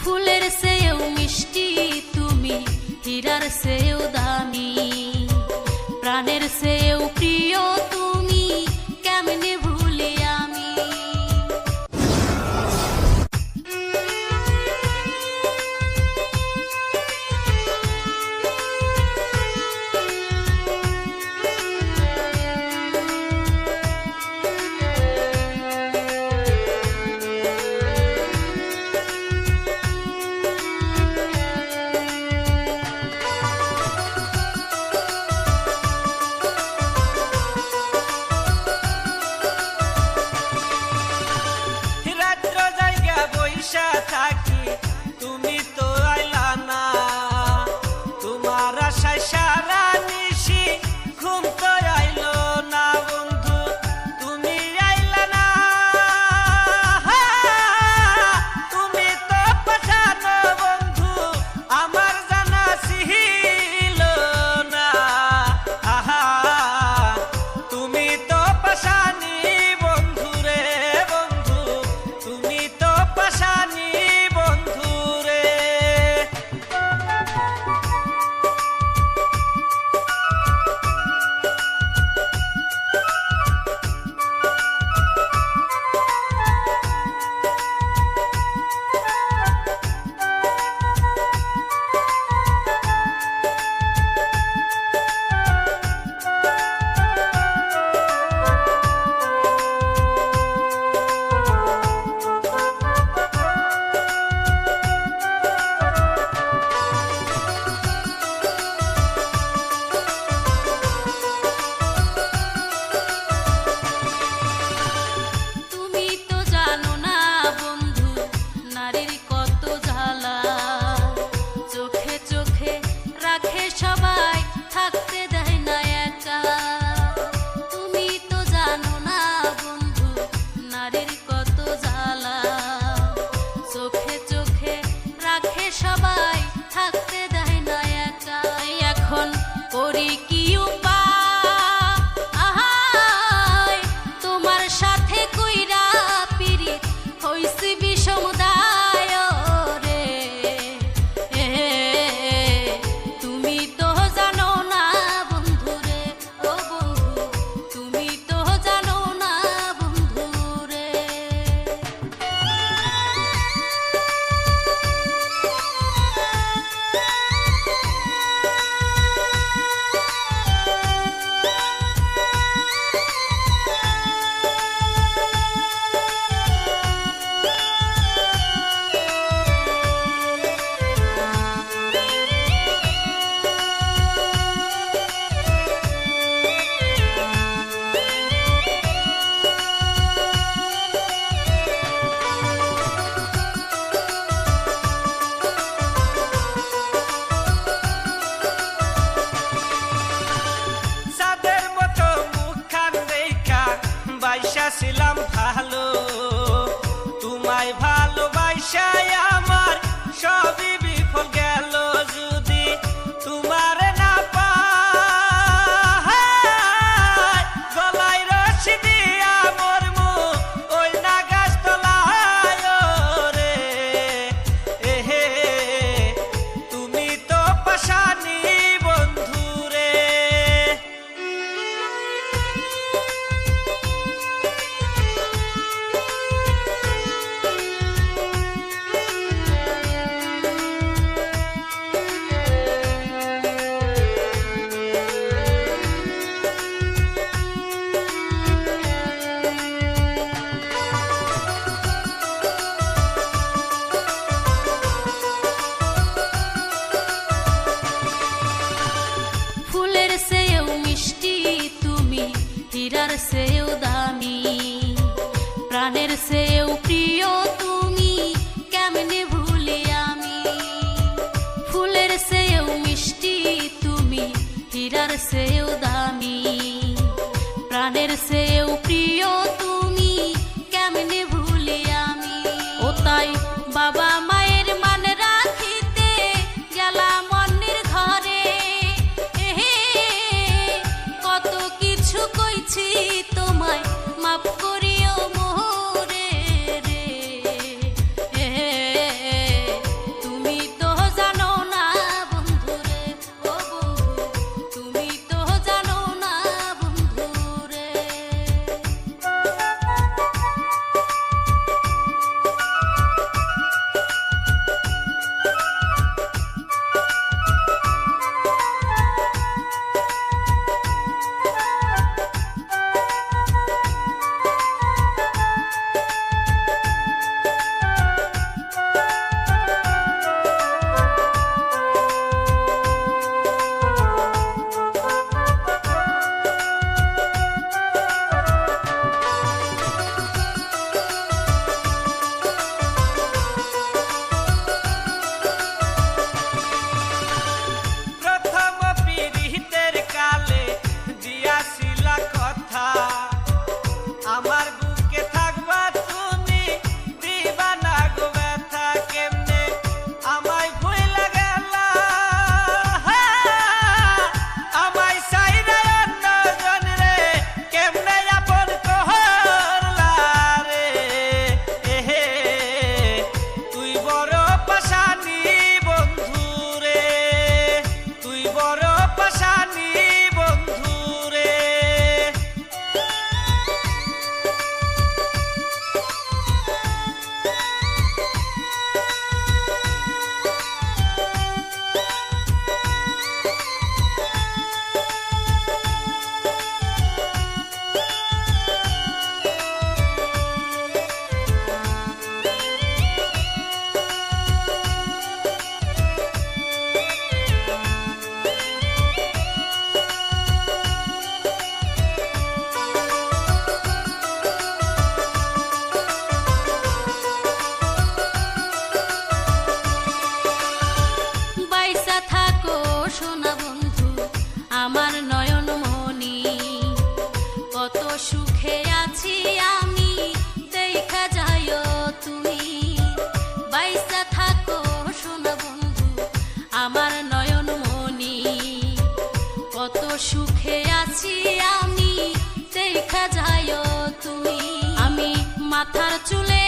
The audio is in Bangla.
ফুলের সেও মিষ্টি তুমি হীরার সেও দামি। প্রাণের সেও প্রিয় ছিলাম ভালো তোমায় ভালোবাসায় সেও প্রিয় তুমি কেমনে আমি? ফুলের মিষ্টি তুমি দামি প্রাণের চেয়েও সুখে আছি আমি। দেখা যায় তুই। আমি মাথার চুলে